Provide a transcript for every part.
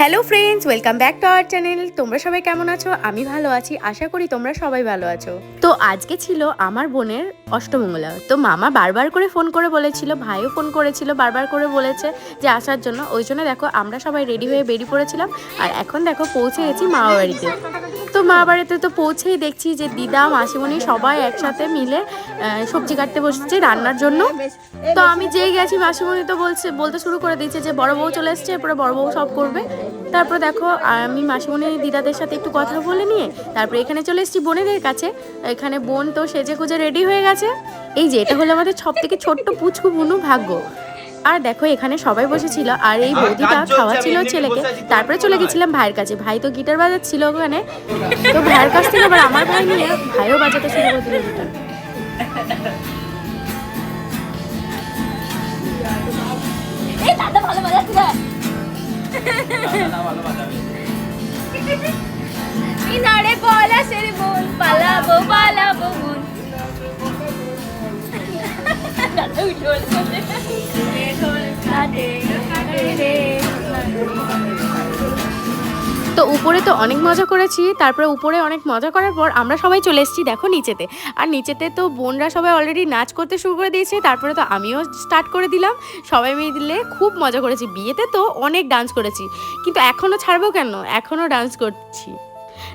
Hello friends welcome back to our channel তোমরা সবাই কেমন আছো? আমি ভালো আছি, আশা করি তোমরা সবাই ভালো আছো। তো আজকে ছিল আমার বোনের অষ্টমঙ্গলা তো মামা বারবার করে ফোন করে বলেছিল, ভাইও ফোন করেছিল, বারবার করে বলেছে যে আসার জন্য। ওই জন্য দেখো আমরা সবাই রেডি হয়ে বেরিয়ে পড়েছিলাম। আর এখন দেখো পৌঁছে গেছি মামা বাড়িতে। মা বাড়িতে তো পৌঁছেই দেখছি যে দিদা, মাসিমণি সবাই একসাথে মিলে সবজি কাটতে বসেছে রান্নার জন্য। তো আমি যেই গেছি, মাসিমণি তো বলছে, বলতে শুরু করে দিয়েছে যে বড় বউ চলে এসছে, এরপরে বড় বউ সব করবে। তারপর দেখো, আমি মাসিমণি দিদাদের সাথে একটু কথা বলে নিয়ে, তারপরে এখানে চলে এসেছি বোনেদের কাছে। এখানে বোন তো সেজে গুজে রেডি হয়ে গেছে। এই যে, এটা হলো আমাদের সব থেকে ছোট্ট পুচকু বুনু ভাগ্য। আর দেখো এখানে সবাই বসেছিল আর এই বৌদিটা খাওয়াচ্ছিল ছেলেকে। তারপরে চলে গেছিলাম ভাইয়ের কাছে। ভাই তো গিটার বাজাচ্ছিল ওখানে। তো ভাইয়ের কাছ থেকে আবার আমার ভাই নিয়ে ভাইও বাজাতে শুরু করে দিল গিটার। দাদা ভালো বাজাচ্ছে রে। বলা সেরে বোন পালাবো পালাবো বোন দাদা উঠে। তো উপরে তো অনেক মজা করেছি, তারপরে উপরে অনেক মজা করার পর আমরা সবাই চলে এসেছি, দেখো নিচেতে। আর নিচেতে তো বোনরা সবাই অলরেডি নাচ করতে শুরু করে দিয়েছে, তারপরে তো আমিও স্টার্ট করে দিলাম। সবাই মিলে খুব মজা করেছি, বিয়েতে তো অনেক ডান্স করেছি। কিন্তু এখনও ছাড়বো কেন? এখনও ডান্স করছি।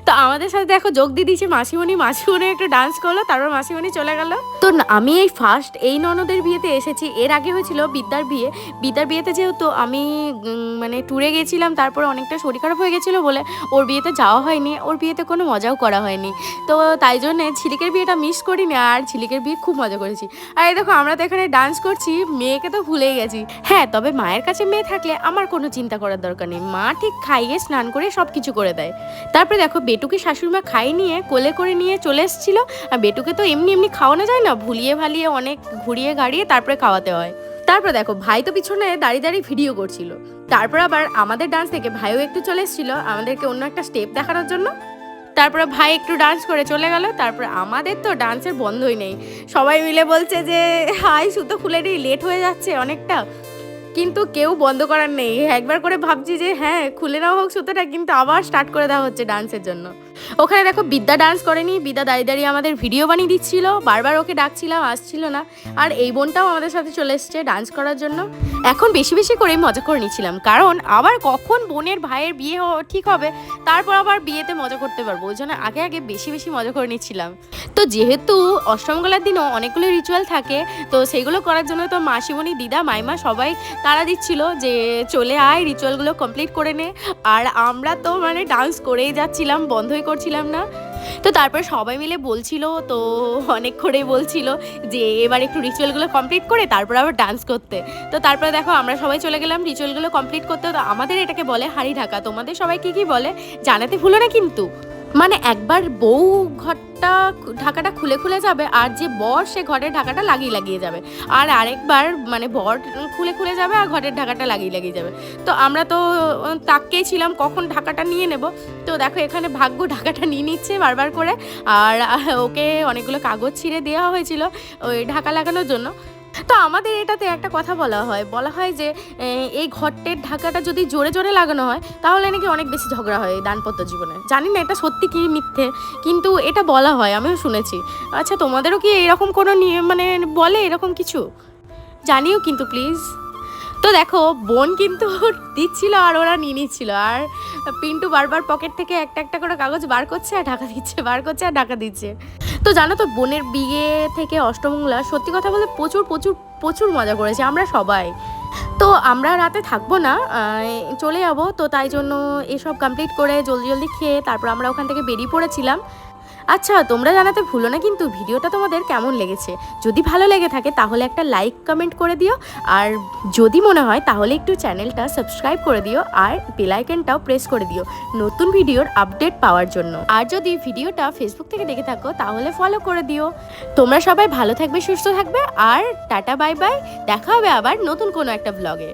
তো আমাদের সাথে দেখো যোগ দিয়ে দিয়েছে মাসিমণি। মাসিমণি একটু ডান্স করল, তারপর মাসিমণি চলে গেল। তো আমি এই ফার্স্ট এই ননদের বিয়েতে এসেছি। এর আগে হয়েছিল বিদ্যার বিয়ে। বিদ্যার বিয়েতে যেহেতু আমি মানে ট্যুরে গেছিলাম, তারপরে অনেকটা শরীর খারাপ হয়ে গেছিল বলে ওর বিয়েতে যাওয়া হয়নি। ওর বিয়েতে কোনো মজাও করা হয়নি। তো তাই জন্যে ঝিলিকের বিয়েটা মিস করিনি আর ঝিলিকের বিয়ে খুব মজা করেছি। আর এই দেখো, আমরা তো এখানে ডান্স করছি, মেয়েকে তো ভুলেই গেছি। হ্যাঁ তবে মায়ের কাছে মেয়ে থাকলে আমার কোনো চিন্তা করার দরকার নেই। মা ঠিক খাইয়ে স্নান করে সব কিছু করে দেয়। তারপরে দেখো বেটুকে শাশুড়িমা খাইয়ে নিয়ে, কোলে করে নিয়ে চলে এসেছিল। আর বেটুকে তো এমনি এমনি খাওয়ানো যায় না, ভুলিয়ে ভালিয়ে অনেক ঘুরিয়ে গাড়িয়ে তারপরে খাওয়াতে হয়। তারপর দেখো, ভাই তো পিছনে দাঁড়িয়ে দাঁড়িয়ে ভিডিও করছিল। তারপর আবার আমাদের ডান্স থেকে ভাইও একটু চলে এসেছিল, আমাদেরকে অন্য একটা স্টেপ দেখানোর জন্য। তারপরে ভাই একটু ডান্স করে চলে গেল, তারপর আমাদের তো ডান্সের বন্ধই নেই। সবাই মিলে বলছে যে, হাই সুতো খুলে নি লেট হয়ে যাচ্ছে অনেকটা। কিন্তু কেউ বন্ধ করার নেই। একবার করে ভাবছি যে হ্যাঁ খুলে নেওয়া হোক সুতোটা, কিন্তু আবার স্টার্ট করে দেওয়া হচ্ছে ডান্সের জন্য। ওখানে দেখো বিদ্যা ডান্স করেনি, বিদ্যা দাঁড়িয়ে দাঁড়িয়ে আমাদের ভিডিও বানিয়ে দিচ্ছিল, বারবার ওকে ডাকছিলাম, আসছিল না। আর এই বোনটাও আমাদের সাথে চলে এসছে ডান্স করার জন্য। এখন বেশি বেশি করে মজা করে নিচ্ছিলাম, কারণ আবার কখন বোনের ভাইয়ের বিয়ে ঠিক হবে, তারপর আবার বিয়েতে মজা করতে পারব, ওই জন্য আগে আগে বেশি বেশি মজা করে নিচ্ছিলাম। তো যেহেতু অষ্টমঙ্গলার দিনও অনেকগুলো রিচুয়াল থাকে, তো সেগুলো করার জন্য তো মাসিমণি, দিদা, মাইমা সবাই তারা দিচ্ছিল যে চলে আয় রিচুয়ালগুলো কমপ্লিট করে নে। আর আমরা তো মানে ডান্স করেই যাচ্ছিলাম, বন্ধই করছিলাম না। তো তারপর সবাই মিলে বলছিল, তো অনেক করেই বলছিল যে এবার একটু রিচুয়ালগুলো কমপ্লিট করে তারপর আবার ডান্স করতে। তো তারপরে দেখো আমরা সবাই চলে গেলাম রিচুয়ালগুলো কমপ্লিট করতে। তো আমাদের এটাকে বলে হাড়ি ঢাকা তোমাদের সবাই কি কি বলে জানাতে ভুলো না কিন্তু? মানে একবার বউ ঘরটা ঢাকাটা খুলে খুলে যাবে আর যে বর সে ঘরের ঢাকাটা লাগিয়ে লাগিয়ে যাবে। আর আরেকবার মানে বর খুলে খুলে যাবে আর ঘরের ঢাকাটা লাগিয়ে লাগিয়ে যাবে। তো আমরা তো তাককেই ছিলাম, কখন ঢাকাটা নিয়ে নেব? তো দেখো এখানে ভাগ্য ঢাকাটা নিয়ে নিচ্ছে বারবার করে। আর ওকে অনেকগুলো কাগজ ছিঁড়ে দেওয়া হয়েছিল ওই ঢাকা লাগানোর জন্য। তো আমাদের এটাতে একটা কথা বলা হয়। বলা হয় যে এই ঘরটের ঢাকাটা যদি জোরে জোরে লাগানো হয়, তাহলে নাকি অনেক বেশি ঝগড়া হয় দানপত্র জীবনে। জানি না এটা সত্যি কি মিথ্যে, কিন্তু এটা বলা হয়, আমিও শুনেছি। আচ্ছা তোমাদেরও কি এরকম কোনো নিয়ম মানে বলে এরকম কিছু? জানিও কিন্তু প্লিজ তো দেখো, বোন কিন্তু দিচ্ছিল আর ওরা নিয়ে নিচ্ছিল আর পিন্টু বারবার পকেট থেকে একটা একটা করে কাগজ বার করছে আর ঢাকা দিচ্ছে, বার করছে আর ঢাকা দিচ্ছে। তো জানো তো, বোনের বিয়ে থেকে অষ্টমঙ্গলা সত্যি কথা বলে প্রচুর প্রচুর প্রচুর মজা করেছে আমরা সবাই। তো আমরা রাতে থাকব না চলে যাব। তো তাই জন্য এসব কমপ্লিট করে জলদি জলদি খেয়ে তারপর আমরা ওখান থেকে বেরিয়ে পড়েছিলাম। আচ্ছা তোমরা জানাতে ভুলো না কিন্তু ভিডিওটা তোমাদের কেমন লেগেছে? যদি ভালো লেগে থাকে তাহলে একটা লাইক, কমেন্ট করে দিও। আর যদি মনে হয় তাহলে একটু চ্যানেলটা সাবস্ক্রাইব করে দিও আর বেলাইকনটাও প্রেস করে দিও নতুন ভিডিওর আপডেট পাওয়ার জন্য। আর যদি ভিডিওটা ফেসবুক থেকে দেখে থাকো তাহলে ফলো করে দিও। তোমরা সবাই ভালো থাকবে, সুস্থ থাকবে আর টাটা বাই বাই দেখা হবে আবার নতুন কোনো একটা ব্লগে